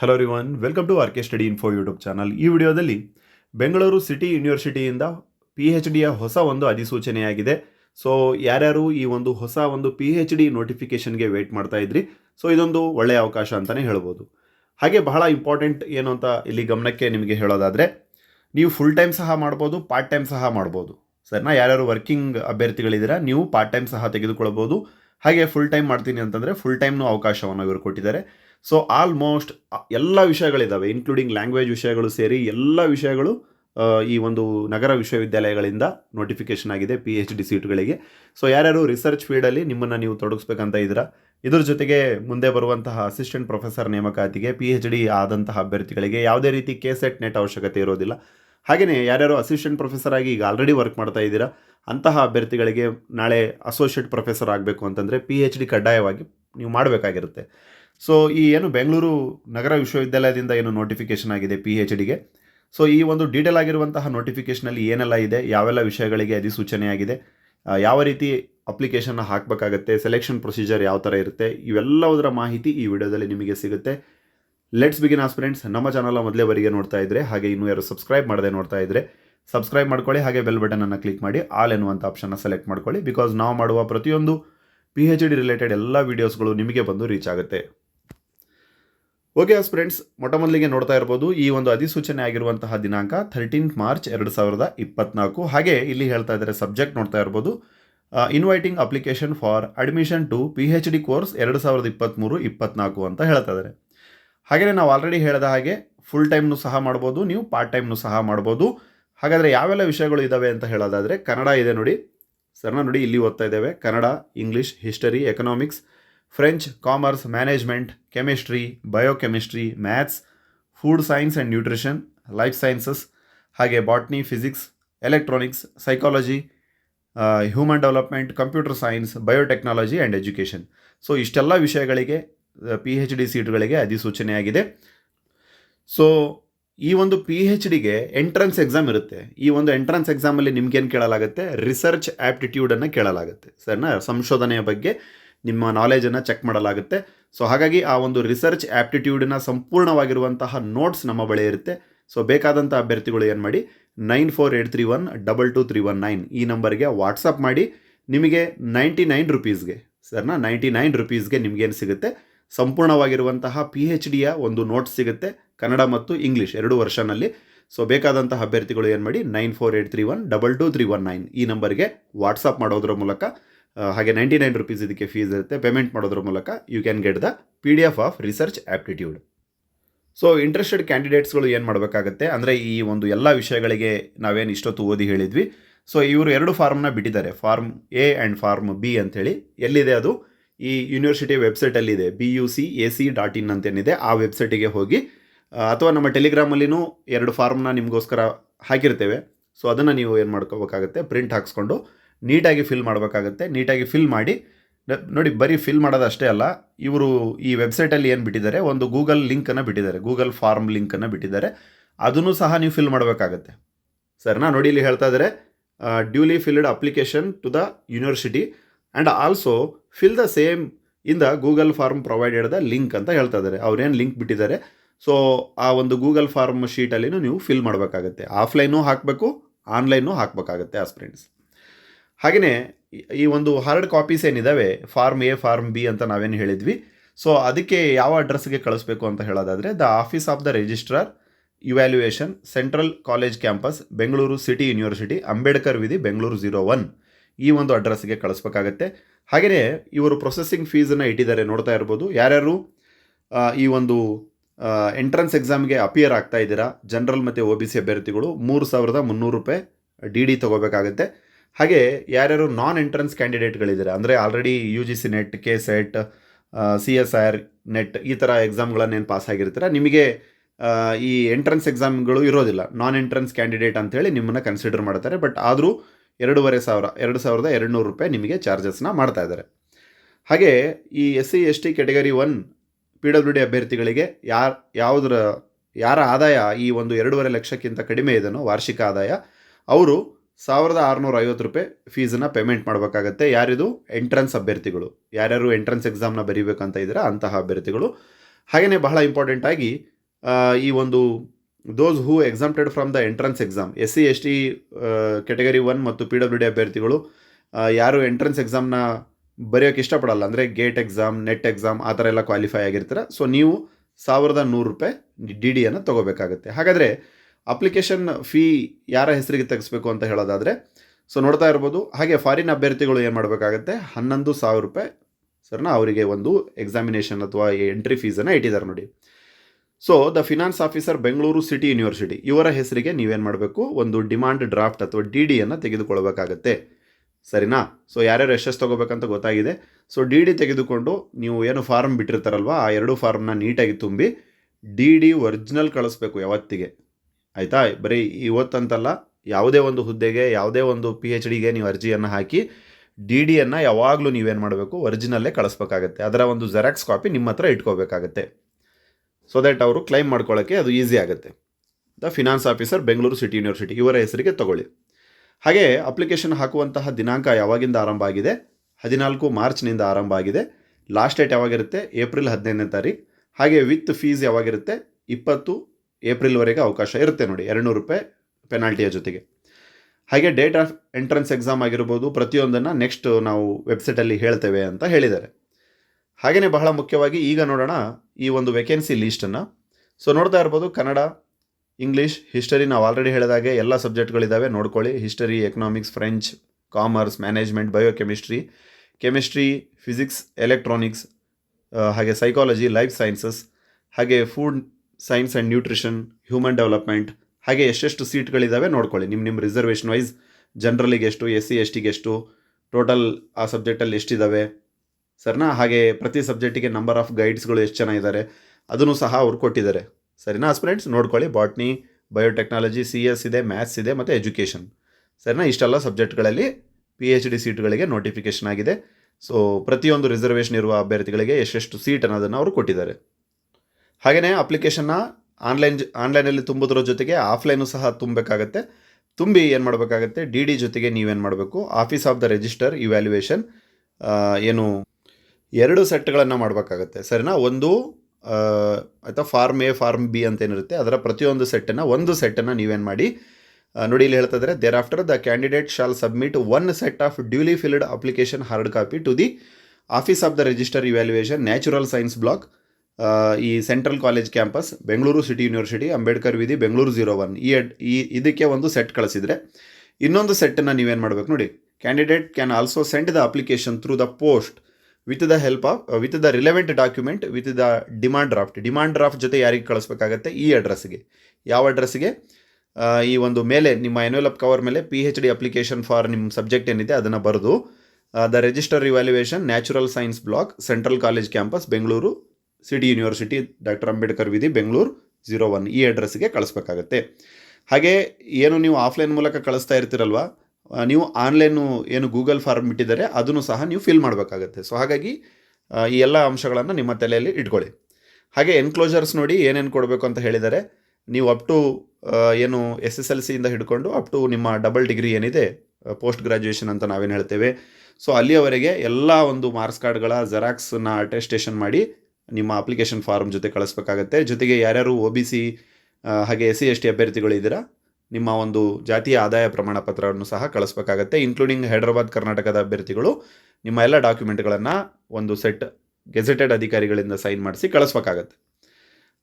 Hello ರಿವನ್ welcome to R K study info YouTube channel ಈ ವಿಡಿಯೋದಲ್ಲಿ Bengaluru city ಯೂನಿವರ್ಸಿಟಿಯಿಂದ P H ಡಿಯ ಹೊಸ ಒಂದು ಅಧಿಸೂಚನೆಯಾಗಿದೆ. ಸೊ ಯಾರ್ಯಾರು ಈ ಒಂದು ಹೊಸ ಒಂದು ಪಿ ಎಚ್ ಡಿ ನೋಟಿಫಿಕೇಷನ್ಗೆ ವೆಯ್ಟ್ ಮಾಡ್ತಾ ಇದ್ರಿ ಸೊ ಇದೊಂದು ಒಳ್ಳೆಯ ಅವಕಾಶ ಅಂತಲೇ ಹೇಳ್ಬೋದು. ಹಾಗೆ ಬಹಳ ಇಂಪಾರ್ಟೆಂಟ್ ಏನು ಅಂತ ಇಲ್ಲಿ ಗಮನಕ್ಕೆ ನಿಮಗೆ ಹೇಳೋದಾದರೆ, ನೀವು ಫುಲ್ ಟೈಮ್ ಸಹ ಮಾಡ್ಬೋದು ಪಾರ್ಟ್ ಟೈಮ್ ಸಹ ಮಾಡ್ಬೋದು. ಸರಿನಾ? ಯಾರ್ಯಾರು ವರ್ಕಿಂಗ್ ಅಭ್ಯರ್ಥಿಗಳಿದ್ದೀರಾ, ನೀವು ಪಾರ್ಟ್ ಟೈಮ್ ಸಹ ತೆಗೆದುಕೊಳ್ಬೋದು. ಹಾಗೆ ಫುಲ್ ಟೈಮ್ ಮಾಡ್ತೀನಿ ಅಂತಂದರೆ ಫುಲ್ ಟೈಮ್ನು ಅವಕಾಶವನ್ನು ಇವರು ಕೊಟ್ಟಿದ್ದಾರೆ. ಸೊ ಆಲ್ಮೋಸ್ಟ್ ಎಲ್ಲ ವಿಷಯಗಳಿದ್ದಾವೆ ಇನ್ಕ್ಲೂಡಿಂಗ್ ಲ್ಯಾಂಗ್ವೇಜ್ ವಿಷಯಗಳು ಸೇರಿ ಎಲ್ಲ ವಿಷಯಗಳು ಈ ಒಂದು ನಗರ ವಿಶ್ವವಿದ್ಯಾಲಯಗಳಿಂದ ನೋಟಿಫಿಕೇಶನ್ ಆಗಿದೆ ಪಿ ಎಚ್ ಡಿ ಸೀಟ್ಗಳಿಗೆ. ಸೊ ಯಾರ್ಯಾರು ರಿಸರ್ಚ್ ಫೀಲ್ಡಲ್ಲಿ ನಿಮ್ಮನ್ನು ನೀವು ತೊಡಗಿಸ್ಬೇಕಂತ ಇದ್ದೀರಾ, ಇದ್ರ ಜೊತೆಗೆ ಮುಂದೆ ಬರುವಂತಹ ಅಸಿಸ್ಟೆಂಟ್ ಪ್ರೊಫೆಸರ್ ನೇಮಕಾತಿಗೆ ಪಿ ಎಚ್ ಡಿ ಆದಂತಹ ಅಭ್ಯರ್ಥಿಗಳಿಗೆ ಯಾವುದೇ ರೀತಿ ಕೆ ಸೆಟ್ ನೆಟ್ ಅವಶ್ಯಕತೆ ಇರೋದಿಲ್ಲ. ಹಾಗೆಯೇ ಯಾರ್ಯಾರು ಅಸಿಸ್ಟೆಂಟ್ ಪ್ರೊಫೆಸರ್ ಆಗಿ ಈಗ ಆಲ್ರೆಡಿ ವರ್ಕ್ ಮಾಡ್ತಾ ಇದ್ದೀರಾ, ಅಂತಹ ಅಭ್ಯರ್ಥಿಗಳಿಗೆ ನಾಳೆ ಅಸೋಸಿಯೇಟ್ ಪ್ರೊಫೆಸರ್ ಆಗಬೇಕು ಅಂತಂದರೆ ಪಿ ಎಚ್ ಡಿ ಕಡ್ಡಾಯವಾಗಿ ನೀವು ಮಾಡಬೇಕಾಗಿರುತ್ತೆ. ಸೊ ಈ ಏನು ಬೆಂಗಳೂರು ನಗರ ವಿಶ್ವವಿದ್ಯಾಲಯದಿಂದ ಏನು ನೋಟಿಫಿಕೇಶನ್ ಆಗಿದೆ ಪಿ ಎಚ್ ಡಿಗೆ ಸೊ ಈ ಒಂದು ಡೀಟೇಲ್ ಆಗಿರುವಂತಹ ನೋಟಿಫಿಕೇಷನಲ್ಲಿ ಏನೆಲ್ಲ ಇದೆ, ಯಾವೆಲ್ಲ ವಿಷಯಗಳಿಗೆ ಅಧಿಸೂಚನೆಯಾಗಿದೆ ಯಾವ ರೀತಿ ಅಪ್ಲಿಕೇಶನ್ನ ಹಾಕಬೇಕಾಗತ್ತೆ ಸೆಲೆಕ್ಷನ್ ಪ್ರೊಸೀಜರ್ ಯಾವ ಥರ ಇರುತ್ತೆ ಇವೆಲ್ಲದರ ಮಾಹಿತಿ ಈ ವಿಡಿಯೋದಲ್ಲಿ ನಿಮಗೆ ಸಿಗುತ್ತೆ. ಲೆಟ್ಸ್ ಬಿಗಿನ್ ಆಸ್ ಫ್ರೆಂಡ್ಸ್ ನಮ್ಮ ಚಾನಲ್ ಮೊದಲೇ ಬರಿಗೆ ನೋಡ್ತಾ ಇದ್ರೆ, ಹಾಗೆ ಇನ್ನೂ ಯಾರು ಸಬ್ಸ್ಕ್ರೈಬ್ ಮಾಡದೆ ನೋಡ್ತಾ ಇದ್ರೆ ಸಬ್ಸ್ಕ್ರೈಬ್ ಮಾಡ್ಕೊಳ್ಳಿ, ಹಾಗೆ ಬೆಲ್ ಬಟನನ್ನು ಕ್ಲಿಕ್ ಮಾಡಿ ಆಲ್ ಎನ್ನುವಂಥ ಆಪ್ಷನ್ನ ಸೆಲೆಕ್ಟ್ ಮಾಡ್ಕೊಳ್ಳಿ ಬಿಕಾಸ್ ನಾವು ಮಾಡುವ ಪ್ರತಿಯೊಂದು ಪಿ ಎಚ್ ಡಿ ರಿಲೇಟೆಡ್ ಎಲ್ಲ ವೀಡಿಯೋಸ್ಗಳು ನಿಮಗೆ ಬಂದು ರೀಚ್ ಆಗುತ್ತೆ. ಓಕೆ ಆಸ್ ಫ್ರೆಂಡ್ಸ್ ಮೊಟ್ಟ ಮೊದಲಿಗೆ ನೋಡ್ತಾ ಇರ್ಬೋದು, ಈ ಒಂದು ಅಧಿಸೂಚನೆ ಆಗಿರುವಂತಹ ದಿನಾಂಕ ಥರ್ಟೀನ್ ಮಾರ್ಚ್ ಎರಡು ಸಾವಿರದ ಇಪ್ಪತ್ನಾಲ್ಕು. ಹಾಗೆ ಇಲ್ಲಿ ಹೇಳ್ತಾ ಇದ್ದಾರೆ ಸಬ್ಜೆಕ್ಟ್ ನೋಡ್ತಾ ಇರ್ಬೋದು. Inviting application for admission to P H D course ಎರಡು ಸಾವಿರದ ಇಪ್ಪತ್ತ್ಮೂರು ಇಪ್ಪತ್ನಾಲ್ಕು ಅಂತ ಹೇಳ್ತಾ ಇದ್ದಾರೆ. ಹಾಗೆಯೇ ನಾವು ಆಲ್ರೆಡಿ ಹೇಳಿದ ಹಾಗೆ ಫುಲ್ ಟೈಮ್ನು ಸಹ ಮಾಡ್ಬೋದು, ನೀವು ಪಾರ್ಟ್ ಟೈಮ್ನು ಸಹ ಮಾಡ್ಬೋದು. ಹಾಗಾದರೆ ಯಾವೆಲ್ಲ ವಿಷಯಗಳು ಇದ್ದಾವೆ ಅಂತ ಹೇಳೋದಾದರೆ ಕನ್ನಡ ಇದೆ ನೋಡಿ. ಸರ್ನ ನೋಡಿ ಇಲ್ಲಿ ಓದ್ತಾ ಇದ್ದೇವೆ. Kannada English history economics French commerce management chemistry biochemistry maths food science and nutrition life sciences ಹಾಗೆ botany physics electronics psychology human development computer science biotechnology and education so ಇಷ್ಟೆಲ್ಲ ವಿಷಯಗಳಿಗೆ ಪಿ ಎಚ್ ಡಿ ಸೀಟ್ಗಳಿಗೆ ಅಧಿಸೂಚನೆಯಾಗಿದೆ. So ಈ ಒಂದು P H ಡಿಗೆ entrance exam ಇರುತ್ತೆ. ಈ ಒಂದು ಎಂಟ್ರೆನ್ಸ್ ಎಕ್ಸಾಮಲ್ಲಿ ನಿಮ್ಗೇನು ಕೇಳಲಾಗುತ್ತೆ? ರಿಸರ್ಚ್ ಆ್ಯಪ್ಟಿಟ್ಯೂಡನ್ನು ಕೇಳಲಾಗುತ್ತೆ. ಸರ್ನ ಸಂಶೋಧನೆಯ ಬಗ್ಗೆ ನಿಮ್ಮ ನಾಲೆಜನ್ನು ಚೆಕ್ ಮಾಡಲಾಗುತ್ತೆ. ಸೊ ಹಾಗಾಗಿ ಆ ಒಂದು ರಿಸರ್ಚ್ ಆ್ಯಪ್ಟಿಟ್ಯೂಡಿನ ಸಂಪೂರ್ಣವಾಗಿರುವಂತಹ ನೋಟ್ಸ್ ನಮ್ಮ ಬಳಿ ಇರುತ್ತೆ. ಸೊ ಬೇಕಾದಂಥ ಅಭ್ಯರ್ಥಿಗಳು ಏನು ಮಾಡಿ? Nine four eight three one double two three one nine ಈ ನಂಬರ್ಗೆ ವಾಟ್ಸಪ್ ಮಾಡಿ. ನಿಮಗೆ ನೈಂಟಿ ನೈನ್ ರುಪೀಸ್ಗೆ ಸರ್ನ ನೈಂಟಿ ನೈನ್ ರುಪೀಸ್ಗೆ ನಿಮಗೇನು ಸಿಗುತ್ತೆ? ಸಂಪೂರ್ಣವಾಗಿರುವಂತಹ ಪಿ ಎಚ್ ಡಿಯ ಒಂದು ನೋಟ್ಸ್ ಸಿಗುತ್ತೆ. ಕನ್ನಡ ಮತ್ತು ಇಂಗ್ಲೀಷ್ ಎರಡು ವರ್ಷನಲ್ಲಿ. ಸೊ ಬೇಕಾದಂತಹ ಅಭ್ಯರ್ಥಿಗಳು ಏನು ಮಾಡಿ? Nine four eight three one double two three one nine ಈ ನಂಬರ್ಗೆ ವಾಟ್ಸಪ್ ಮಾಡೋದ್ರ ಮೂಲಕ ಹಾಗೆ ನೈಂಟಿ ನೈನ್ ರುಪೀಸ್ ಇದಕ್ಕೆ ಫೀಸ್ ಇರುತ್ತೆ. ಪೇಮೆಂಟ್ ಮಾಡೋದ್ರ ಮೂಲಕ you can get the P D F of research aptitude so interested ಕ್ಯಾಂಡಿಡೇಟ್ಸ್ಗಳು ಏನು ಮಾಡಬೇಕಾಗತ್ತೆ? ಅಂದರೆ ಈ ಒಂದು ಎಲ್ಲ ವಿಷಯಗಳಿಗೆ ನಾವೇನು ಇಷ್ಟೊತ್ತು ಓದಿ ಹೇಳಿದ್ವಿ. ಸೊ ಇವರು ಎರಡು ಫಾರ್ಮ್ನ ಬಿಟ್ಟಿದ್ದಾರೆ. Form A and form B ಅಂಥೇಳಿ ಎಲ್ಲಿದೆ ಅದು? ಈ university ವೆಬ್ಸೈಟಲ್ಲಿದೆ B U C A C dot in ಅಂತೇನಿದೆ ಆ ವೆಬ್ಸೈಟಿಗೆ ಹೋಗಿ ಅಥವಾ ನಮ್ಮ ಟೆಲಿಗ್ರಾಮಲ್ಲಿನೂ ಎರಡು ಫಾರ್ಮ್ನ ನಿಮಗೋಸ್ಕರ ಹಾಕಿರ್ತೇವೆ. ಸೊ ಅದನ್ನು ನೀವು ಏನು ಮಾಡ್ಕೋಬೇಕಾಗುತ್ತೆ ಪ್ರಿಂಟ್ ಹಾಕ್ಸ್ಕೊಂಡು ನೀಟಾಗಿ ಫಿಲ್ ಮಾಡಬೇಕಾಗತ್ತೆ. ನೀಟಾಗಿ ಫಿಲ್ ಮಾಡಿ ನೋಡಿ, ಬರೀ ಫಿಲ್ ಮಾಡೋದಷ್ಟೇ ಅಲ್ಲ, ಇವರು ಈ ವೆಬ್ಸೈಟಲ್ಲಿ ಏನು ಬಿಟ್ಟಿದ್ದಾರೆ, ಒಂದು ಗೂಗಲ್ ಲಿಂಕನ್ನು ಬಿಟ್ಟಿದ್ದಾರೆ ಗೂಗಲ್ ಫಾರ್ಮ್ ಲಿಂಕನ್ನು ಬಿಟ್ಟಿದ್ದಾರೆ. ಅದನ್ನು ಸಹ ನೀವು ಫಿಲ್ ಮಾಡಬೇಕಾಗತ್ತೆ. ಸರ್ನಾ? ನೋಡಿ, ಇಲ್ಲಿ ಹೇಳ್ತಾ ಇದ್ದಾರೆ duly filled application to the university and also fill the same in the Google form provided the link ಅಂತ ಹೇಳ್ತಾ ಇದ್ದಾರೆ. ಅವ್ರೇನು ಲಿಂಕ್ ಬಿಟ್ಟಿದ್ದಾರೆ? ಸೊ ಆ ಒಂದು ಗೂಗಲ್ ಫಾರ್ಮ್ ಶೀಟಲ್ಲಿನೂ ನೀವು ಫಿಲ್ ಮಾಡಬೇಕಾಗತ್ತೆ. ಆಫ್ಲೈನು ಹಾಕಬೇಕು ಆನ್ಲೈನು ಹಾಕಬೇಕಾಗತ್ತೆ ಆಸ್ ಫ್ರೆಂಡ್ಸ್ ಹಾಗೆಯೇ ಈ ಒಂದು ಹಾರ್ಡ್ ಕಾಪೀಸ್ ಏನಿದ್ದಾವೆ ಫಾರ್ಮ್ ಎ ಫಾರ್ಮ್ ಬಿ ಅಂತ ನಾವೇನು ಹೇಳಿದ್ವಿ. ಸೊ ಅದಕ್ಕೆ ಯಾವ ಅಡ್ರೆಸ್ಗೆ ಕಳಿಸ್ಬೇಕು ಅಂತ ಹೇಳೋದಾದರೆ the office of the registrar evaluation central college campus Bengaluru city university Ambedkar Veedhi Bengaluru zero one ಈ ಒಂದು ಅಡ್ರೆಸ್ಗೆ ಕಳಿಸ್ಬೇಕಾಗತ್ತೆ. ಹಾಗೆಯೇ ಇವರು ಪ್ರೊಸೆಸಿಂಗ್ ಫೀಸನ್ನು ಇಟ್ಟಿದ್ದಾರೆ, ನೋಡ್ತಾ ಇರ್ಬೋದು. ಯಾರ್ಯಾರು ಈ ಒಂದು ಎಂಟ್ರೆನ್ಸ್ ಎಕ್ಸಾಮ್ಗೆ ಅಪಿಯರ್ ಆಗ್ತಾ ಇದ್ದೀರಾ ಜನರಲ್ ಮತ್ತು ಒ ಬಿ ಸಿ ಅಭ್ಯರ್ಥಿಗಳು, ಮೂರು ಸಾವಿರದ ಮುನ್ನೂರು ರೂಪಾಯಿ ಡಿ ಡಿ ತೊಗೋಬೇಕಾಗತ್ತೆ. ಹಾಗೆ ಯಾರ್ಯಾರು ನಾನ್ ಎಂಟ್ರೆನ್ಸ್ ಕ್ಯಾಂಡಿಡೇಟ್ಗಳಿದ್ದಾರೆ ಅಂದರೆ already U G C NET K SET C S R NET ಈ ಥರ ಎಕ್ಸಾಮ್ಗಳನ್ನೇನು ಪಾಸ್ ಆಗಿರ್ತೀರ? ನಿಮಗೆ ಈ ಎಂಟ್ರೆನ್ಸ್ ಎಕ್ಸಾಮ್ಗಳು ಇರೋದಿಲ್ಲ. ನಾನ್ ಎಂಟ್ರೆನ್ಸ್ ಕ್ಯಾಂಡಿಡೇಟ್ ಅಂತೇಳಿ ನಿಮ್ಮನ್ನು ಕನ್ಸಿಡರ್ ಮಾಡ್ತಾರೆ. ಬಟ್ ಆದರೂ ಎರಡೂವರೆ ಸಾವಿರ, ಎರಡು ಸಾವಿರದ ಎರಡು ನೂರು ರೂಪಾಯಿ ನಿಮಗೆ ಚಾರ್ಜಸ್ನ ಮಾಡ್ತಾ ಇದ್ದಾರೆ. ಹಾಗೆ ಈ S C S T category one P W D ಅಭ್ಯರ್ಥಿಗಳಿಗೆ ಯಾರು, ಯಾವುದರ, ಯಾರ ಆದಾಯ ಈ ಒಂದು ಎರಡೂವರೆ ಲಕ್ಷಕ್ಕಿಂತ ಕಡಿಮೆ ಇದನ್ನು ವಾರ್ಷಿಕ ಆದಾಯ, ಅವರು ಸಾವಿರದ ಆರುನೂರ ಐವತ್ತು ರೂಪಾಯಿ ಫೀಸನ್ನು ಪೇಮೆಂಟ್ ಮಾಡಬೇಕಾಗತ್ತೆ. ಯಾರಿದು? ಎಂಟ್ರೆನ್ಸ್ ಅಭ್ಯರ್ಥಿಗಳು. ಯಾರ್ಯಾರು ಎಂಟ್ರೆನ್ಸ್ ಎಕ್ಸಾಮ್ನ ಬರೀಬೇಕಂತ ಇದ್ದೀರಾ ಅಂತಹ ಅಭ್ಯರ್ಥಿಗಳು. ಹಾಗೆಯೇ ಬಹಳ ಇಂಪಾರ್ಟೆಂಟಾಗಿ ಈ ಒಂದು those who exempted from the entrance exam S C S T category one ಮತ್ತು ಪಿ ಡಬ್ಲ್ಯೂ ಡಿ ಅಭ್ಯರ್ಥಿಗಳು ಯಾರು ಎಂಟ್ರೆನ್ಸ್ ಎಕ್ಸಾಮ್ನ ಬರೆಯೋಕ್ಕೆ ಇಷ್ಟಪಡಲ್ಲ. ಅಂದರೆ ಗೇಟ್ ಎಕ್ಸಾಮ್ ನೆಟ್ ಎಕ್ಸಾಮ್ ಆ ಥರ ಎಲ್ಲ ಕ್ವಾಲಿಫೈ ಆಗಿರ್ತೀರ. ಸೊ ನೀವು ಸಾವಿರದ ನೂರು ರೂಪಾಯಿ ಡಿ ಡಿಯನ್ನು ತೊಗೋಬೇಕಾಗುತ್ತೆ. ಹಾಗಾದರೆ ಅಪ್ಲಿಕೇಶನ್ ಫೀ ಯಾರ ಹೆಸರಿಗೆ ತೆಗೆಸ್ಬೇಕು ಅಂತ ಹೇಳೋದಾದರೆ ಸೊ ನೋಡ್ತಾ ಇರ್ಬೋದು. ಹಾಗೆ ಫಾರಿನ್ ಅಭ್ಯರ್ಥಿಗಳು ಏನು ಮಾಡಬೇಕಾಗುತ್ತೆ? ಹನ್ನೊಂದು ಸಾವಿರ ರೂಪಾಯಿ ಸರ್ನ ಅವರಿಗೆ ಒಂದು ಎಕ್ಸಾಮಿನೇಷನ್ ಅಥವಾ ಎಂಟ್ರಿ ಫೀಸನ್ನು ಇಟ್ಟಿದ್ದಾರೆ ನೋಡಿ. So the finance officer Bengaluru city university ಇವರ ಹೆಸರಿಗೆ ನೀವೇನು ಮಾಡಬೇಕು? ಒಂದು ಡಿಮಾಂಡ್ ಡ್ರಾಫ್ಟ್ ಅಥವಾ ಡಿ ಡಿಯನ್ನು ತೆಗೆದುಕೊಳ್ಬೇಕಾಗತ್ತೆ ಸರಿನಾ? ಸೊ ಯಾರ್ಯಾರು ಎಷ್ಟೆಷ್ಟು ತೊಗೋಬೇಕಂತ ಗೊತ್ತಾಗಿದೆ. ಸೊ ಡಿ ಡಿ ತೆಗೆದುಕೊಂಡು ನೀವು ಏನು ಫಾರ್ಮ್ ಬಿಟ್ಟಿರ್ತಾರಲ್ವ, ಆ ಎರಡು ಫಾರ್ಮ್ನ ನೀಟಾಗಿ ತುಂಬಿ ಡಿ ಡಿ ಒರಿಜಿನಲ್ ಕಳಿಸ್ಬೇಕು ಯಾವತ್ತಿಗೆ. ಆಯಿತಾ? ಬರೀ ಇವತ್ತಂತಲ್ಲ, ಯಾವುದೇ ಒಂದು ಹುದ್ದೆಗೆ, ಯಾವುದೇ ಒಂದು ಪಿ ಎಚ್ ಡಿಗೆ ನೀವು ಅರ್ಜಿಯನ್ನು ಹಾಕಿ ಡಿ ಡಿಯನ್ನು ಯಾವಾಗಲೂ ನೀವೇನು ಮಾಡಬೇಕು? ಒರಿಜಿನಲ್ಲೇ ಕಳಿಸ್ಬೇಕಾಗತ್ತೆ. ಅದರ ಒಂದು ಜೆರಾಕ್ಸ್ ಕಾಪಿ ನಿಮ್ಮ ಹತ್ರ ಇಟ್ಕೋಬೇಕಾಗತ್ತೆ. ಸೊ ದ್ಯಾಟ್ ಅವರು ಕ್ಲೈಮ್ ಮಾಡ್ಕೊಳ್ಳೋಕ್ಕೆ ಅದು ಈಸಿ ಆಗುತ್ತೆ. The finance officer Bengaluru city university ಇವರ ಹೆಸರಿಗೆ ತಗೊಳ್ಳಿ. ಹಾಗೆ ಅಪ್ಲಿಕೇಶನ್ ಹಾಕುವಂತಹ ದಿನಾಂಕ ಯಾವಾಗಿಂದ ಆರಂಭ ಆಗಿದೆ? ಹದಿನಾಲ್ಕು ಮಾರ್ಚ್ನಿಂದ ಆರಂಭ ಆಗಿದೆ. Last date ಯಾವಾಗಿರುತ್ತೆ? ಏಪ್ರಿಲ್ ಹದಿನೈದನೇ ತಾರೀಕು ಹಾಗೆ ವಿತ್ ಫೀಸ್ ಯಾವಾಗಿರುತ್ತೆ? ಇಪ್ಪತ್ತು ಏಪ್ರಿಲ್ವರೆಗೆ ಅವಕಾಶ ಇರುತ್ತೆ ನೋಡಿ, ಎರಡುನೂರು ರೂಪಾಯಿ ಪೆನಾಲ್ಟಿಯ ಜೊತೆಗೆ. ಹಾಗೆ ಡೇಟ್ ಆಫ್ ಎಂಟ್ರೆನ್ಸ್ ಎಕ್ಸಾಮ್ ಆಗಿರ್ಬೋದು, ಪ್ರತಿಯೊಂದನ್ನು ನೆಕ್ಸ್ಟ್ ನಾವು ವೆಬ್ಸೈಟಲ್ಲಿ ಹೇಳ್ತೇವೆ ಅಂತ ಹೇಳಿದ್ದಾರೆ. ಹಾಗೆಯೇ ಬಹಳ ಮುಖ್ಯವಾಗಿ ಈಗ ನೋಡೋಣ ಈ ಒಂದು ವೇಕೆನ್ಸಿ ಲೀಸ್ಟನ್ನು ಸೊ ನೋಡ್ತಾ ಇರ್ಬೋದು ಕನ್ನಡ ಇಂಗ್ಲೀಷ್ ಹಿಸ್ಟರಿ ನಾವು ಆಲ್ರೆಡಿ ಹೇಳಿದಾಗೆ ಎಲ್ಲ ಸಬ್ಜೆಕ್ಟ್ಗಳಿದ್ದಾವೆ ನೋಡ್ಕೊಳ್ಳಿ. History economics French commerce management biochemistry chemistry physics electronics ಹಾಗೆ ಸೈಕಾಲಜಿ ಲೈಫ್ ಸೈನ್ಸಸ್ ಹಾಗೆ food science and nutrition human development ಹಾಗೆ ಎಷ್ಟೆಷ್ಟು ಸೀಟ್ಗಳಿದ್ದಾವೆ ನೋಡ್ಕೊಳ್ಳಿ. ನಿಮ್ಮ ನಿಮ್ಮ ರಿಸರ್ವೇಷನ್ ವೈಸ್ ಜನರಲಿಗೆ ಎಷ್ಟು ಎಸ್ ಸಿ ಎಸ್ ಟಿಗೆ ಎಷ್ಟು ಟೋಟಲ್ ಆ ಸಬ್ಜೆಕ್ಟಲ್ಲಿ ಎಷ್ಟಿದ್ದಾವೆ ಸರಿನಾ, ಹಾಗೆ ಪ್ರತಿ ಸಬ್ಜೆಕ್ಟಿಗೆ ನಂಬರ್ ಆಫ್ ಗೈಡ್ಸ್ಗಳು ಎಷ್ಟು ಜನ ಇದ್ದಾರೆ ಅದನ್ನು ಸಹ ಅವ್ರು ಕೊಟ್ಟಿದ್ದಾರೆ. ಸರಿನಾ ಸ್ಟೂಡೆಂಟ್ಸ್ ನೋಡ್ಕೊಳ್ಳಿ ಬಾಟ್ನಿ ಬಯೋಟೆಕ್ನಾಲಜಿ ಸಿ ಎಸ್ ಇದೆ ಮ್ಯಾಥ್ಸ್ ಇದೆ, ಮತ್ತು ಎಜುಕೇಷನ್ ಸರಿನಾ, ಇಷ್ಟೆಲ್ಲ ಸಬ್ಜೆಕ್ಟ್ಗಳಲ್ಲಿ ಪಿ ಎಚ್ ಡಿ ಸೀಟ್ಗಳಿಗೆ ನೋಟಿಫಿಕೇಷನ್ ಆಗಿದೆ. ಸೊ ಪ್ರತಿಯೊಂದು ರಿಸರ್ವೇಷನ್ ಇರುವ ಅಭ್ಯರ್ಥಿಗಳಿಗೆ ಎಷ್ಟೆಷ್ಟು ಸೀಟ್ ಅನ್ನೋದನ್ನು ಅವರು ಕೊಟ್ಟಿದ್ದಾರೆ. ಹಾಗೆಯೇ ಅಪ್ಲಿಕೇಶನ್ನ ಆನ್ಲೈನ್ ಆನ್ಲೈನಲ್ಲಿ ತುಂಬೋದ್ರ ಜೊತೆಗೆ ಆಫ್ಲೈನು ಸಹ ತುಂಬಬೇಕಾಗತ್ತೆ. ತುಂಬಿ ಏನು ಮಾಡಬೇಕಾಗತ್ತೆ ಡಿ ಡಿ ಜೊತೆಗೆ ನೀವೇನು ಮಾಡಬೇಕು? Office of the register evaluation ಏನು ಎರಡು ಸೆಟ್ಗಳನ್ನು ಮಾಡಬೇಕಾಗತ್ತೆ. ಸರಿನಾ? ಒಂದು ಅಥವಾ ಫಾರ್ಮ್ ಎ, ಫಾರ್ಮ್ ಬಿ ಅಂತ ಏನಿರುತ್ತೆ, ಅದರ ಪ್ರತಿಯೊಂದು ಸೆಟ್ಟನ್ನು, ಒಂದು ಸೆಟ್ಟನ್ನು ನೀವೇನು ಮಾಡಿ ನೋಡಿ ಇಲ್ಲಿ ಹೇಳ್ತಾ thereafter the candidate shall submit one set of duly filled application hard copy to the office of the register evaluation natural science block ಈ central college campus Bengaluru city university Ambedkar Veedhi Bengaluru zero one ಈ ಈ, ಇದಕ್ಕೆ ಒಂದು set ಕಳಿಸಿದರೆ, ಇನ್ನೊಂದು ಸೆಟ್ಟನ್ನು ನೀವೇನು ಮಾಡಬೇಕು ನೋಡಿ candidate can also send the application through the post with the help of with the relevant document with the demand draft demand draft ಜೊತೆ ಯಾರಿಗೆ ಕಳಿಸ್ಬೇಕಾಗತ್ತೆ? ಈ ಅಡ್ರೆಸ್ಗೆ ಯಾವ ಅಡ್ರೆಸ್ಗೆ ಈ ಒಂದು ಮೇಲೆ, ನಿಮ್ಮ ಎನ್ವೆಲಪ್ ಕವರ್ ಮೇಲೆ P H D application for ನಿಮ್ಮ ಸಬ್ಜೆಕ್ಟ್ ಏನಿದೆ ಅದನ್ನು ಬರೆದು the register evaluation natural science block central college campus Bengaluru city university doctor Ambedkar Veedhi Bengaluru zero one ಈ ಅಡ್ರೆಸ್ಗೆ ಕಳಿಸ್ಬೇಕಾಗತ್ತೆ. ಹಾಗೆ, ಏನು ನೀವು ಆಫ್ಲೈನ್ ಮೂಲಕ ಕಳಿಸ್ತಾ ಇರ್ತೀರಲ್ವ? ನೀವು ಆನ್ಲೈನು ಏನು ಗೂಗಲ್ ಫಾರ್ಮ್ ಬಿಟ್ಟಿದ್ದಾರೆ ಅದನ್ನು ಸಹ ನೀವು ಫಿಲ್ ಮಾಡಬೇಕಾಗತ್ತೆ. ಸೊ, ಹಾಗಾಗಿ ಈ ಎಲ್ಲ ಅಂಶಗಳನ್ನು ನಿಮ್ಮ ತಲೆಯಲ್ಲಿ ಇಟ್ಕೊಳ್ಳಿ. ಹಾಗೆ ಎನ್ಕ್ಲೋಜರ್ಸ್ ನೋಡಿ ಏನೇನು ಕೊಡಬೇಕು ಅಂತ ಹೇಳಿದ್ದಾರೆ ನೀವು ಅಪ್ ಟು ಏನು ಎಸ್ ಎಸ್ ಎಲ್ ಸಿಯಿಂದ ಹಿಡ್ಕೊಂಡು ಅಪ್ ಟು ನಿಮ್ಮ ಡಬಲ್ ಡಿಗ್ರಿ ಏನಿದೆ ಪೋಸ್ಟ್ ಗ್ರ್ಯಾಜುಯೇಷನ್ ಅಂತ ನಾವೇನು ಹೇಳ್ತೇವೆ. ಸೊ, ಅಲ್ಲಿಯವರೆಗೆ ಎಲ್ಲ ಒಂದು ಮಾರ್ಕ್ಸ್ ಕಾರ್ಡ್ಗಳ ಜೆರಾಕ್ಸನ್ನ ಅಟೆಸ್ಟೇಷನ್ ಮಾಡಿ ನಿಮ್ಮ ಅಪ್ಲಿಕೇಶನ್ ಫಾರ್ಮ್ ಜೊತೆ ಕಳಿಸ್ಬೇಕಾಗತ್ತೆ. ಜೊತೆಗೆ ಯಾರ್ಯಾರು ಒ ಬಿ ಸಿ ಹಾಗೆ ಎಸ್ ಸಿ ಎಸ್ ಟಿ ಅಭ್ಯರ್ಥಿಗಳು ಇದ್ದೀರಾ ನಿಮ್ಮ ಒಂದು ಜಾತಿಯ ಆದಾಯ ಪ್ರಮಾಣ ಪತ್ರವನ್ನು ಸಹ ಕಳಿಸ್ಬೇಕಾಗತ್ತೆ ಇನ್ಕ್ಲೂಡಿಂಗ್ ಹೈದರಾಬಾದ್, ಕರ್ನಾಟಕದ ಅಭ್ಯರ್ಥಿಗಳು ನಿಮ್ಮ ಎಲ್ಲ ಡಾಕ್ಯುಮೆಂಟ್ಗಳನ್ನು ಒಂದು ಸೆಟ್ ಗೆಜೆಟೆಡ್ ಅಧಿಕಾರಿಗಳಿಂದ ಸೈನ್ ಮಾಡಿಸಿ ಕಳಿಸ್ಬೇಕಾಗತ್ತೆ.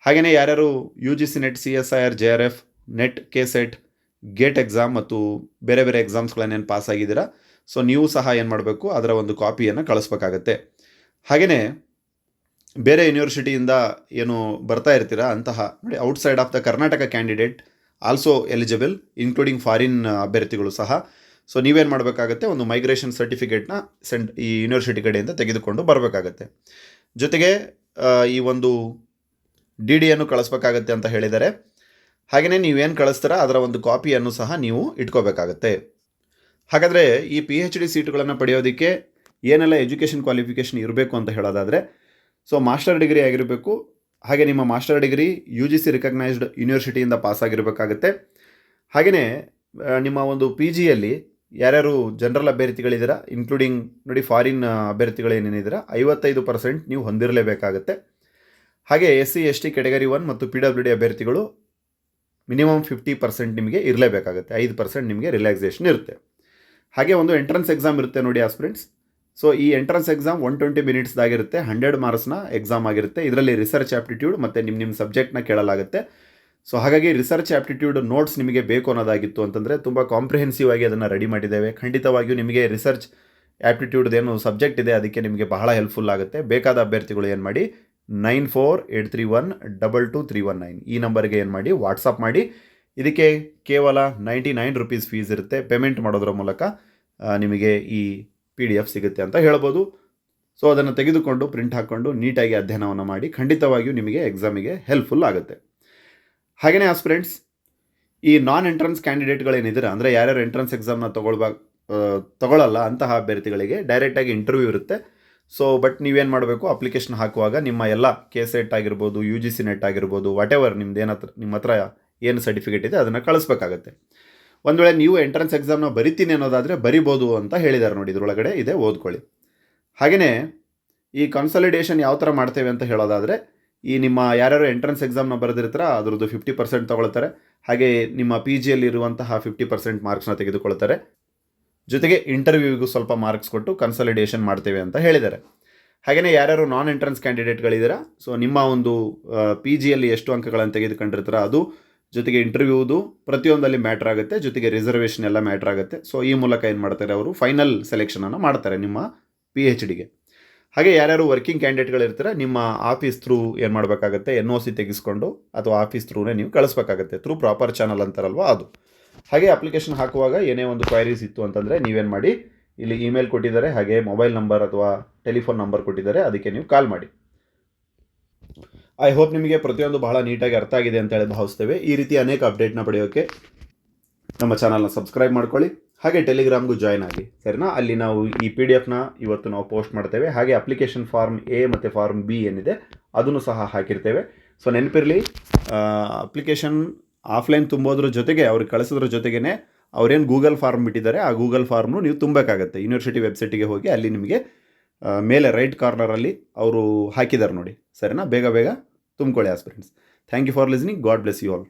ಹಾಗೆಯೇ ಯಾರ್ಯಾರು U G C NET C S I R J R F NET K SET GATE exam ಮತ್ತು ಬೇರೆ ಬೇರೆ ಎಕ್ಸಾಮ್ಸ್ಗಳನ್ನೇನು ಪಾಸ್ ಆಗಿದ್ದೀರಾ ಸೊ ನೀವು ಸಹ ಏನು ಮಾಡಬೇಕು, ಅದರ ಒಂದು ಕಾಪಿಯನ್ನು ಕಳಿಸ್ಬೇಕಾಗತ್ತೆ. ಹಾಗೆಯೇ ಬೇರೆ ಯೂನಿವರ್ಸಿಟಿಯಿಂದ ಏನು ಬರ್ತಾ ಇರ್ತೀರಾ ಅಂತಹ, ನೋಡಿ outside of the Karnataka candidate also eligible including foreign ಅಭ್ಯರ್ಥಿಗಳು ಸಹ. ಸೊ ನೀವೇನು ಮಾಡಬೇಕಾಗತ್ತೆ? ಒಂದು ಮೈಗ್ರೇಷನ್ ಸರ್ಟಿಫಿಕೇಟ್ನ ಸೆಂಟ್ ಈ ಯೂನಿವರ್ಸಿಟಿ ಕಡೆಯಿಂದ ತೆಗೆದುಕೊಂಡು ಬರಬೇಕಾಗತ್ತೆ. ಜೊತೆಗೆ ಈ ಒಂದು ಡಿ ಡಿಯನ್ನು ಕಳಿಸ್ಬೇಕಾಗತ್ತೆ ಅಂತ ಹೇಳಿದ್ದಾರೆ ಹಾಗೆಯೇ ನೀವೇನು ಕಳಿಸ್ತೀರಾ? ಅದರ ಒಂದು ಕಾಪಿಯನ್ನು ಸಹ ನೀವು ಇಟ್ಕೋಬೇಕಾಗತ್ತೆ. ಹಾಗಾದರೆ, ಈ ಪಿ ಎಚ್ ಡಿ ಸೀಟುಗಳನ್ನು ಪಡೆಯೋದಕ್ಕೆ ಏನೆಲ್ಲ ಎಜುಕೇಷನ್ ಕ್ವಾಲಿಫಿಕೇಷನ್ ಇರಬೇಕು ಅಂತ ಹೇಳೋದಾದರೆ ಸೊ ಮಾಸ್ಟರ್ ಡಿಗ್ರಿ ಆಗಿರಬೇಕು ಹಾಗೆ ನಿಮ್ಮ master degree U G C recognised ಯೂನಿವರ್ಸಿಟಿಯಿಂದ pass ಆಗಿರಬೇಕಾಗತ್ತೆ. ಹಾಗೆಯೇ ನಿಮ್ಮ ಒಂದು ಪಿ ಜಿಯಲ್ಲಿ ಯಾರ್ಯಾರು ಜನರಲ್ ಅಭ್ಯರ್ಥಿಗಳಿದ್ದೀರಾ ಇನ್ಕ್ಲೂಡಿಂಗ್ ನೋಡಿ ಫಾರಿನ್ ಅಭ್ಯರ್ಥಿಗಳು ಏನೇನಿದ್ದೀರಾ ಐವತ್ತೈದು ಪರ್ಸೆಂಟ್ ನೀವು ಹೊಂದಿರಲೇಬೇಕಾಗತ್ತೆ. ಹಾಗೆ S C S T category one ಮತ್ತು ಪಿ ಡಬ್ಲ್ಯೂ ಡಿ ಅಭ್ಯರ್ಥಿಗಳು ಮಿನಿಮಮ್ ಫಿಫ್ಟಿ ಪರ್ಸೆಂಟ್ ನಿಮಗೆ ಇರಲೇಬೇಕಾಗುತ್ತೆ, ಐದು ಪರ್ಸೆಂಟ್ ನಿಮಗೆ ರಿಲ್ಯಾಕ್ಸೇಷನ್ ಇರುತ್ತೆ. ಹಾಗೆ ಒಂದು ಎಂಟ್ರೆನ್ಸ್ ಎಕ್ಸಾಮ್ ಇರುತ್ತೆ ನೋಡಿ ಆಸ್ಪಿರೆಂಟ್ಸ್ ಸೊ ಈ ಎಂಟ್ರೆನ್ಸ್ ಎಕ್ಸಾಮ್ ಒನ್ ಟ್ವೆಂಟಿ ಮಿನಿಟ್ಸ್ದಾಗಿರುತ್ತೆ ಹಂಡ್ರೆಡ್ ಮಾರ್ಕ್ಸ್ನ ಎಕ್ಸಾಮ್ ಆಗಿರುತ್ತೆ. ಇದರಲ್ಲಿ ರಿಸರ್ಚ್ ಆಪ್ಟಿಟ್ಯೂಡ್ ಮತ್ತು ನಿಮ್ಮ ನಿಮ್ಮ ಸಬ್ಜೆಕ್ಟ್ನ ಕೇಳಲಾಗುತ್ತೆ. ಸೊ ಹಾಗಾಗಿ ರಿಸರ್ಚ್ ಆಪ್ಟಿಟ್ಯೂಡ್ ನೋಟ್ಸ್ ನಿಮಗೆ ಬೇಕು ಅನ್ನೋದಾಗಿತ್ತು ಅಂತಂದರೆ ತುಂಬ ಕಾಂಪ್ರಿಹೆನ್ಸಿವ್ ಆಗಿ ಅದನ್ನು ರೆಡಿ ಮಾಡಿದ್ದೇವೆ. ಖಂಡಿತವಾಗಿಯೂ ನಿಮಗೆ ರಿಸರ್ಚ್ ಆ್ಯಪ್ಟಿಟ್ಯೂಡ್ ಏನು ಸಬ್ಜೆಕ್ಟ್ ಇದೆ, ಅದಕ್ಕೆ ನಿಮಗೆ ಬಹಳ ಹೆಲ್ಪ್ಫುಲ್ ಆಗುತ್ತೆ. ಬೇಕಾದ ಅಭ್ಯರ್ಥಿಗಳು ಏನು ಮಾಡಿ? Nine four eight three one double two three one nine ಈ ನಂಬರ್ಗೆ ಏನು ಮಾಡಿ? ವಾಟ್ಸಪ್ ಮಾಡಿ. ಇದಕ್ಕೆ ಕೇವಲ ನೈಂಟಿ ನೈನ್ ರುಪೀಸ್ ಫೀಸ್ ಇರುತ್ತೆ. ಪೇಮೆಂಟ್ ಮಾಡೋದ್ರ ಮೂಲಕ ನಿಮಗೆ ಈ ಪಿ ಡಿ ಎಫ್ ಸಿಗುತ್ತೆ ಅಂತ ಹೇಳ್ಬೋದು. ಸೊ ಅದನ್ನು ತೆಗೆದುಕೊಂಡು ಪ್ರಿಂಟ್ ಹಾಕ್ಕೊಂಡು ನೀಟಾಗಿ ಅಧ್ಯಯನವನ್ನು ಮಾಡಿ, ಖಂಡಿತವಾಗಿಯೂ ನಿಮಗೆ ಎಕ್ಸಾಮಿಗೆ ಹೆಲ್ಪ್ಫುಲ್ ಆಗುತ್ತೆ. ಹಾಗೆಯೇ ಆಸ್ಪಿರೆಂಟ್ಸ್ ಈ ನಾನ್ ಎಂಟ್ರೆನ್ಸ್ ಕ್ಯಾಂಡಿಡೇಟ್ಗಳೇನಿದ್ದೀರಾ ಅಂದರೆ ಯಾರ್ಯಾರು ಎಂಟ್ರೆನ್ಸ್ ಎಕ್ಸಾಮ್ನ ತೊಗೊಳ್ಬಾ ತೊಗೊಳ್ಳಲ್ಲ ಅಂತಹ ಅಭ್ಯರ್ಥಿಗಳಿಗೆ ಡೈರೆಕ್ಟಾಗಿ ಇಂಟರ್ವ್ಯೂ ಇರುತ್ತೆ. ಸೊ ಬಟ್ ನೀವೇನು ಮಾಡಬೇಕು? ಅಪ್ಲಿಕೇಶನ್ ಹಾಕುವಾಗ ನಿಮ್ಮ ಎಲ್ಲ ಕೆ ಸೆಟ್ ಆಗಿರ್ಬೋದು ಯು ಜಿ ಸಿ ನೆಟ್ ಆಗಿರ್ಬೋದು ವಾಟ್ ಎವರ್ ನಿಮ್ದು ಏನತ್ರ ನಿಮ್ಮ ಹತ್ರ ಏನು ಸರ್ಟಿಫಿಕೇಟ್ ಇದೆ, ಅದನ್ನು ಕಳಿಸ್ಬೇಕಾಗತ್ತೆ. ಒಂದು ವೇಳೆ ನೀವು ಎಂಟ್ರೆನ್ಸ್ ಎಕ್ಸಾಮ್ನ ಬರಿತೀನಿ ಅನ್ನೋದಾದರೆ ಬರಿಬೋದು ಅಂತ ಹೇಳಿದ್ದಾರೆ ನೋಡಿ, ಇದರೊಳಗಡೆ ಇದೆ, ಓದ್ಕೊಳ್ಳಿ. ಹಾಗೆಯೇ ಈ ಕನ್ಸಲಿಡೇಷನ್ ಯಾವ ಥರ ಮಾಡ್ತೇವೆ ಅಂತ ಹೇಳೋದಾದರೆ, ಈ ನಿಮ್ಮ ಯಾರ್ಯಾರು ಎಂಟ್ರೆನ್ಸ್ ಎಕ್ಸಾಮ್ನ ಬರೆದಿರ್ತಾರ, ಅದರದ್ದು ಫಿಫ್ಟಿ ಪರ್ಸೆಂಟ್ ತೊಗೊಳ್ತಾರೆ. ಹಾಗೆ ನಿಮ್ಮ ಪಿ ಜಿಯಲ್ಲಿರುವಂತಹ ಫಿಫ್ಟಿ ಪರ್ಸೆಂಟ್ ಮಾರ್ಕ್ಸ್ನ ತೆಗೆದುಕೊಳ್ತಾರೆ ಜೊತೆಗೆ ಇಂಟರ್ವ್ಯೂವಿಗೂ ಸ್ವಲ್ಪ ಮಾರ್ಕ್ಸ್ ಕೊಟ್ಟು ಕನ್ಸಲಿಡೇಷನ್ ಮಾಡ್ತೇವೆ ಅಂತ ಹೇಳಿದ್ದಾರೆ ಹಾಗೆಯೇ ಯಾರ್ಯಾರು ನಾನ್ ಎಂಟ್ರೆನ್ಸ್ ಕ್ಯಾಂಡಿಡೇಟ್ಗಳಿದ್ದೀರಾ ಸೊ ನಿಮ್ಮ ಒಂದು ಪಿ ಜಿಯಲ್ಲಿ ಎಷ್ಟು ಅಂಕಗಳನ್ನು ತೆಗೆದುಕೊಂಡಿರ್ತಾರ, ಅದು ಜೊತೆಗೆ ಇಂಟರ್ವ್ಯೂದು ಪ್ರತಿಯೊಂದಲ್ಲಿ ಮ್ಯಾಟ್ರ್ ಆಗುತ್ತೆ, ಜೊತೆಗೆ ರಿಸರ್ವೇಷನ್ ಎಲ್ಲ ಮ್ಯಾಟ್ರ್ ಆಗುತ್ತೆ. ಸೊ ಈ ಮೂಲಕ ಏನು ಮಾಡ್ತಾರೆ ಅವರು? ಫೈನಲ್ ಸೆಲೆಕ್ಷನನ್ನು ಮಾಡ್ತಾರೆ ನಿಮ್ಮ ಪಿ ಎಚ್ ಡಿಗೆ ಹಾಗೆ ಯಾರ್ಯಾರು ವರ್ಕಿಂಗ್ ಕ್ಯಾಂಡಿಡೇಟ್ಗಳಿರ್ತಾರೆ ನಿಮ್ಮ ಆಫೀಸ್ ಥ್ರೂ ಏನು ಮಾಡಬೇಕಾಗತ್ತೆ? ಎನ್ ಒ ಸಿ ತೆಗೆಸ್ಕೊಂಡು ಅಥವಾ ಆಫೀಸ್ ಥ್ರೂನೇ ನೀವು ಕಳಿಸ್ಬೇಕಾಗತ್ತೆ. ಥ್ರೂ ಪ್ರಾಪರ್ ಚಾನಲ್ ಅಂತಾರಲ್ವ ಅದು. ಹಾಗೆ ಅಪ್ಲಿಕೇಶನ್ ಹಾಕುವಾಗ ಏನೇ ಒಂದು ಕ್ವೈರೀಸ್ ಇತ್ತು ಅಂತಂದರೆ ನೀವೇನು ಮಾಡಿ? ಇಲ್ಲಿ ಇಮೇಲ್ ಕೊಟ್ಟಿದ್ದಾರೆ, ಹಾಗೆ ಮೊಬೈಲ್ ನಂಬರ್ ಅಥವಾ ಟೆಲಿಫೋನ್ ನಂಬರ್ ಕೊಟ್ಟಿದ್ದಾರೆ, ಅದಕ್ಕೆ ನೀವು ಕಾಲ್ ಮಾಡಿ. ಐ ಹೋಪ್ ನಿಮಗೆ ಪ್ರತಿಯೊಂದು ಬಹಳ ನೀಟಾಗಿ ಅರ್ಥ ಆಗಿದೆ ಅಂತ ಹೇಳಿ ಭಾವಿಸ್ತೇವೆ. ಈ ರೀತಿ ಅನೇಕ ಅಪ್ಡೇಟ್ನ ಪಡೆಯೋಕ್ಕೆ ನಮ್ಮ ಚಾನಲ್ನ ಸಬ್ಸ್ಕ್ರೈಬ್ ಮಾಡ್ಕೊಳ್ಳಿ. ಹಾಗೆ ಟೆಲಿಗ್ರಾಮ್ಗೂ ಜಾಯ್ನ್ ಆಗಿ, ಸರಿನಾ? ಅಲ್ಲಿ ನಾವು ಈ ಪಿ ಡಿ ಎಫ್ನ ಇವತ್ತು ನಾವು ಪೋಸ್ಟ್ ಮಾಡ್ತೇವೆ. ಹಾಗೆ ಅಪ್ಲಿಕೇಶನ್ ಫಾರ್ಮ್ ಎ ಮತ್ತು ಫಾರ್ಮ್ ಬಿ ಏನಿದೆ, ಅದನ್ನು ಸಹ ಹಾಕಿರ್ತೇವೆ. ಸೊ, ನೆನಪಿರಲಿ ಅಪ್ಲಿಕೇಶನ್ ಆಫ್ಲೈನ್ ತುಂಬೋದ್ರ ಜೊತೆಗೆ ಅವ್ರಿಗೆ ಕಳಿಸೋದ್ರ ಜೊತೆಗೇ ಅವ್ರೇನು ಗೂಗಲ್ ಫಾರ್ಮ್ ಬಿಟ್ಟಿದ್ದಾರೆ, ಆ ಗೂಗಲ್ ಫಾರ್ಮ್ನು ನೀವು ತುಂಬಬೇಕಾಗತ್ತೆ. ಯೂನಿವರ್ಸಿಟಿ ವೆಬ್ಸೈಟಿಗೆ ಹೋಗಿ ಅಲ್ಲಿ ನಿಮಗೆ ಮೇಲೆ ರೈಟ್ ಕಾರ್ನರಲ್ಲಿ ಅವರು ಹಾಕಿದ್ದಾರೆ ನೋಡಿ. ಸರಿನಾ? ಬೇಗ ಬೇಗ ತುಂಬ್ಕೊಳ್ಳಿ aspirants thank you for listening God bless you all